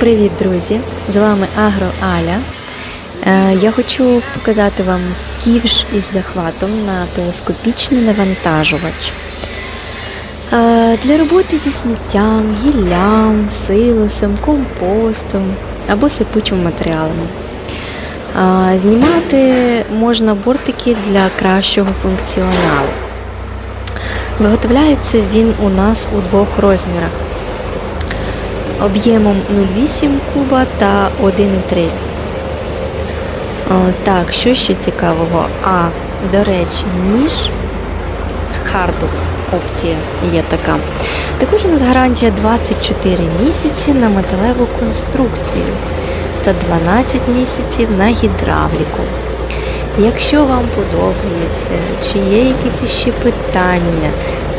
Привіт, друзі! З вами Агро Аля. Е, Я хочу показати вам ківш із захватом на телескопічний навантажувач. Е, Для роботи зі сміттям, гіллям, силосом, компостом або сипучими матеріалами. Е, Знімати можна бортики для кращого функціоналу. Виготовляється він у нас у двох розмірах об'ємом 0,8 куба та 1,3. Так, що ще цікавого? А, до речі, ніж Hardux опція є така. Також у нас гарантія 24 місяці на металеву конструкцію та 12 місяців на гідравліку. Якщо вам подобається, чи є якісь ще питання,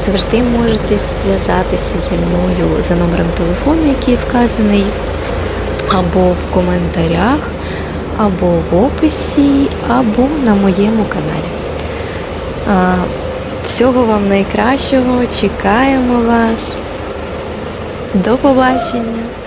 завжди можете зв'язатися зі мною за номером телефону, який вказаний або в коментарях, або в описі, або на моєму каналі. Всього вам найкращого, чекаємо вас. До побачення!